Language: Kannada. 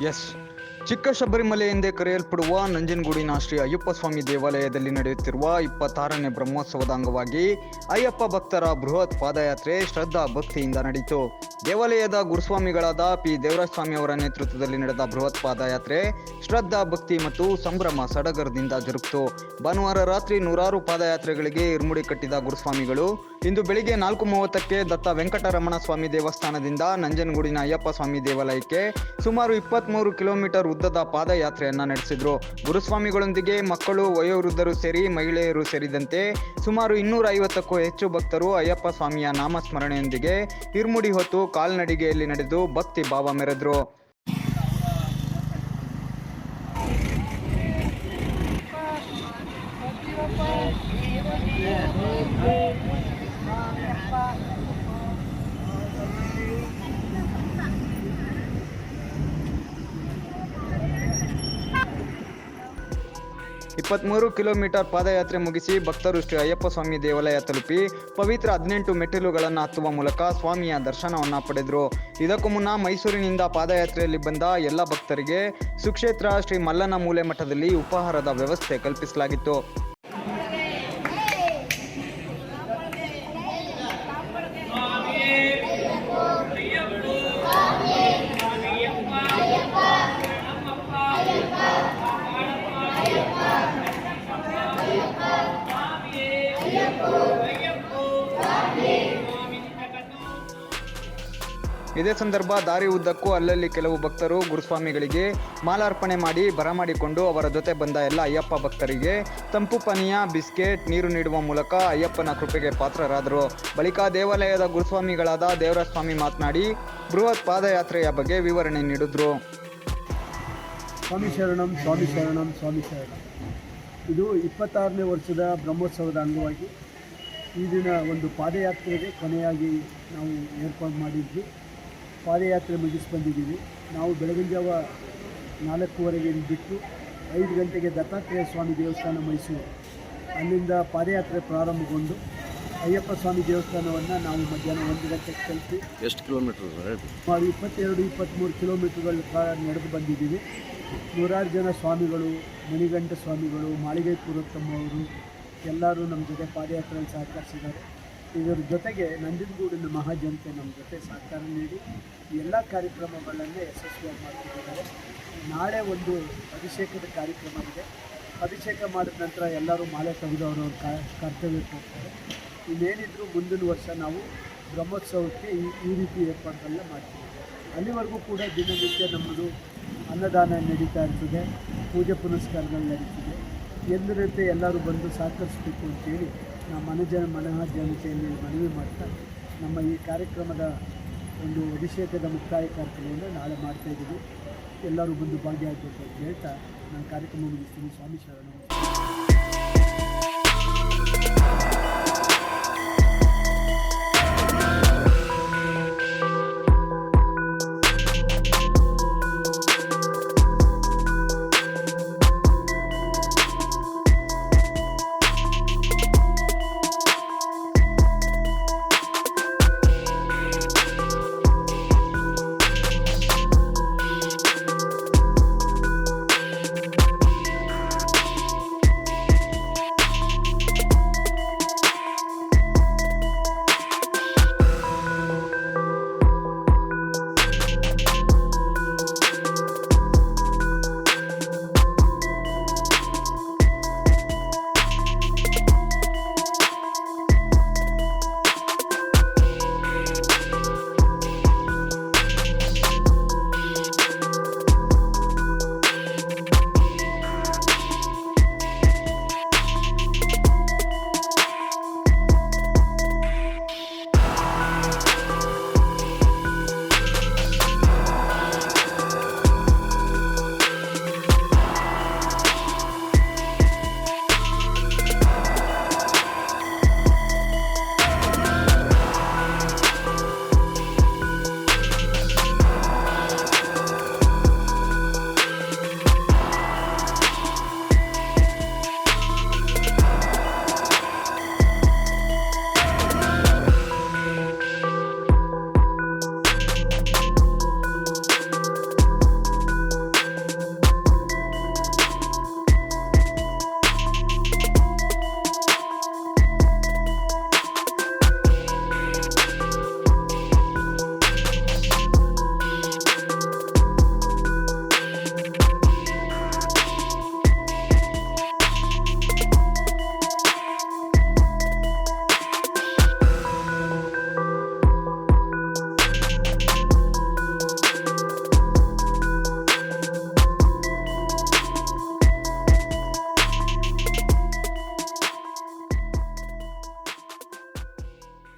Yes. ಚಿಕ್ಕ ಶಬರಿಮಲೆ ಎಂದೇ ಕರೆಯಲ್ಪಡುವ ನಂಜನಗೂಡಿನ ಶ್ರೀ ಅಯ್ಯಪ್ಪ ಸ್ವಾಮಿ ದೇವಾಲಯದಲ್ಲಿ ನಡೆಯುತ್ತಿರುವ ಇಪ್ಪತ್ತಾರನೇ ಬ್ರಹ್ಮೋತ್ಸವದ ಅಂಗವಾಗಿ ಅಯ್ಯಪ್ಪ ಭಕ್ತರ ಬೃಹತ್ ಪಾದಯಾತ್ರೆ ಶ್ರದ್ಧಾ ಭಕ್ತಿಯಿಂದ ನಡೆಯಿತು ದೇವಾಲಯದ ಗುರುಸ್ವಾಮಿಗಳಾದ ಪಿ. ದೇವರಾಜ ಸ್ವಾಮಿ ಅವರ ನೇತೃತ್ವದಲ್ಲಿ ನಡೆದ ಬೃಹತ್ ಪಾದಯಾತ್ರೆ ಶ್ರದ್ಧಾ ಭಕ್ತಿ ಮತ್ತು ಸಂಭ್ರಮ ಸಡಗರದಿಂದ ಜರುಗಿತು. ಭಾನುವಾರ ರಾತ್ರಿ ನೂರಾರು ಪಾದಯಾತ್ರೆಗಳಿಗೆ ಇರ್ಮುಡಿ ಕಟ್ಟಿದ ಗುರುಸ್ವಾಮಿಗಳು ಇಂದು ಬೆಳಿಗ್ಗೆ ನಾಲ್ಕು ಮೂವತ್ತಕ್ಕೆ ದತ್ತ ವೆಂಕಟರಮಣ ಸ್ವಾಮಿ ದೇವಸ್ಥಾನದಿಂದ ನಂಜನಗೂಡಿನ ಅಯ್ಯಪ್ಪ ಸ್ವಾಮಿ ದೇವಾಲಯಕ್ಕೆ ಸುಮಾರು ಇಪ್ಪತ್ತ್ಮೂರು ಕಿಲೋಮೀಟರ್ ಉದ್ದದ ಪಾದಯಾತ್ರೆಯನ್ನ ನಡೆಸಿದ್ರು. ಗುರುಸ್ವಾಮಿಗಳೊಂದಿಗೆ ಮಕ್ಕಳು, ವಯೋವೃದ್ಧರು ಸೇರಿ ಮಹಿಳೆಯರು ಸೇರಿದಂತೆ ಸುಮಾರು ಇನ್ನೂರ ಐವತ್ತಕ್ಕೂ ಹೆಚ್ಚು ಭಕ್ತರು ಅಯ್ಯಪ್ಪ ಸ್ವಾಮಿಯ ನಾಮಸ್ಮರಣೆಯೊಂದಿಗೆ ಇರ್ಮುಡಿ ಹೊತ್ತು ಕಾಲ್ನಡಿಗೆಯಲ್ಲಿ ನಡೆದು ಭಕ್ತಿ ಭಾವ ಮೆರೆದ್ರು. ಇಪ್ಪತ್ತ್ಮೂರು ಕಿಲೋಮೀಟರ್ ಪಾದಯಾತ್ರೆ ಮುಗಿಸಿ ಭಕ್ತರು ಶ್ರೀ ಅಯ್ಯಪ್ಪ ಸ್ವಾಮಿ ದೇವಾಲಯ ತಲುಪಿ ಪವಿತ್ರ ಹದಿನೆಂಟು ಮೆಟ್ಟಿಲುಗಳನ್ನು ಹತ್ತುವ ಮೂಲಕ ಸ್ವಾಮಿಯ ದರ್ಶನವನ್ನು ಪಡೆದರು. ಇದಕ್ಕೂ ಮುನ್ನ ಮೈಸೂರಿನಿಂದ ಪಾದಯಾತ್ರೆಯಲ್ಲಿ ಬಂದ ಎಲ್ಲ ಭಕ್ತರಿಗೆ ಸುಕ್ಷೇತ್ರ ಶ್ರೀ ಮಲ್ಲನ ಮೂಲೆ ಮಠದಲ್ಲಿ ಉಪಹಾರದ ವ್ಯವಸ್ಥೆ ಕಲ್ಪಿಸಲಾಗಿತ್ತು. ಇದೇ ಸಂದರ್ಭ ದಾರಿ ಉದ್ದಕ್ಕೂ ಅಲ್ಲಲ್ಲಿ ಕೆಲವು ಭಕ್ತರು ಗುರುಸ್ವಾಮಿಗಳಿಗೆ ಮಾಲಾರ್ಪಣೆ ಮಾಡಿ ಬರಮಾಡಿಕೊಂಡು ಅವರ ಜೊತೆ ಬಂದ ಎಲ್ಲ ಅಯ್ಯಪ್ಪ ಭಕ್ತರಿಗೆ ತಂಪು ಪಾನೀಯ, ಬಿಸ್ಕೆಟ್, ನೀರು ನೀಡುವ ಮೂಲಕ ಅಯ್ಯಪ್ಪನ ಕೃಪೆಗೆ ಪಾತ್ರರಾದರು. ಬಳಿಕ ದೇವಾಲಯದ ಗುರುಸ್ವಾಮಿಗಳಾದ ದೇವರಸ್ವಾಮಿ ಮಾತನಾಡಿ ಬೃಹತ್ ಪಾದಯಾತ್ರೆಯ ಬಗ್ಗೆ ವಿವರಣೆ ನೀಡಿದ್ರು. ಸ್ವಾಮಿ ಶರಣಂ ಸ್ವಾಮಿ ಶರಣಂ ಸ್ವಾಮಿ ಶರಣಂ. ಇದು ಇಪ್ಪತ್ತಾರನೇ ವರ್ಷದ ಬ್ರಹ್ಮೋತ್ಸವದ ಅಂಗವಾಗಿ ಈ ದಿನ ಒಂದು ಪಾದಯಾತ್ರೆಗೆ ಕೊನೆಯಾಗಿ ನಾವು ಏರ್ಪಾಡು ಮಾಡಿದ್ವಿ. ಪಾದಯಾತ್ರೆ ಮುಗಿಸಿ ಬಂದಿದ್ದೀವಿ ನಾವು ಬೆಳಗಿನ ಜಾವ ನಾಲ್ಕೂವರೆಗೆ ಬಿಟ್ಟು ಐದು ಗಂಟೆಗೆ ದತ್ತಾತ್ರೇಯ ಸ್ವಾಮಿ ದೇವಸ್ಥಾನ ಮೈಸೂರು. ಅಲ್ಲಿಂದ ಪಾದಯಾತ್ರೆ ಪ್ರಾರಂಭಗೊಂಡು ಅಯ್ಯಪ್ಪ ಸ್ವಾಮಿ ದೇವಸ್ಥಾನವನ್ನು ನಾವು ಮಧ್ಯಾಹ್ನ ಒಂದು ಗಂಟೆಗೆ ತಲುಪಿ ಎಷ್ಟು ಕಿಲೋಮೀಟರ್ ಸುಮಾರು ಇಪ್ಪತ್ತೆರಡು ಇಪ್ಪತ್ತ್ಮೂರು ಕಿಲೋಮೀಟರ್ಗಳ ಕಾಲ ನಡೆದು ಬಂದಿದ್ದೀವಿ. ನೂರಾರು ಜನ ಸ್ವಾಮಿಗಳು ಮಣಿಗಂಠ ಸ್ವಾಮಿಗಳು ಮಾಳಿಗೆ ಪುರೋತ್ತಮ ಅವರು ಎಲ್ಲರೂ ನಮ್ಮ ಜೊತೆ ಪಾದಯಾತ್ರೆಯಲ್ಲಿ ಸಹಕರಿಸಿದ್ದಾರೆ. ಇದರ ಜೊತೆಗೆ ನಂಜನಗೂಡಿನ ಮಹಾಜನತೆ ನಮ್ಮ ಜೊತೆ ಸಹಕಾರ ನೀಡಿ ಎಲ್ಲ ಕಾರ್ಯಕ್ರಮಗಳನ್ನೇ ಯಶಸ್ವಿಯಾಗಿ ಮಾಡ್ತಿದ್ದಾರೆ. ನಾಳೆ ಒಂದು ಅಭಿಷೇಕದ ಕಾರ್ಯಕ್ರಮ ಇದೆ. ಅಭಿಷೇಕ ಮಾಡಿದ ನಂತರ ಎಲ್ಲರೂ ಮಾಲೆ ತೆಗೆದು ಅವರವ್ರ ಕರ್ತವ್ಯಕ್ಕೆ ಹೋಗ್ತಾರೆ ಇನ್ನೇನಿದ್ರು ಮುಂದಿನ ವರ್ಷ ನಾವು ಬ್ರಹ್ಮೋತ್ಸವಕ್ಕೆ ಈ ಈ ರೀತಿ ಏರ್ಪಾಡುಗಳನ್ನ ಮಾಡ್ತೀವಿ. ಅಲ್ಲಿವರೆಗೂ ಕೂಡ ದಿನನಿತ್ಯ ನಮ್ಮದು ಅನ್ನದಾನ ನಡೀತಾ ಇರ್ತದೆ. ಪೂಜೆ ಪುನಸ್ಕಾರಗಳು ನಡೀತಿದೆ. ಎಂದಿನಂತೆ ಎಲ್ಲರೂ ಬಂದು ಸಹಕರಿಸಬೇಕು ಅಂತೇಳಿ ಮನಜನ ಮನಃ ಜನತೆಯಲ್ಲಿ ಮನವಿ ಮಾಡ್ತಾ ನಮ್ಮ ಈ ಕಾರ್ಯಕ್ರಮದ ಒಂದು ಅಭಿಷೇಕದ ಮುಕ್ತಾಯ ಕಾರ್ಯಕ್ರಮವನ್ನು ನಾಳೆ ಮಾಡ್ತಾ ಇದ್ದೀವಿ. ಎಲ್ಲರೂ ಬಂದು ಭಾಗಿಯಾಗಬೇಕು ಅಂತ ಹೇಳ್ತಾ ನಾನು ಕಾರ್ಯಕ್ರಮ ಮುಗಿಸ್ತೀನಿ. ಸ್ವಾಮಿ ಶರಣ.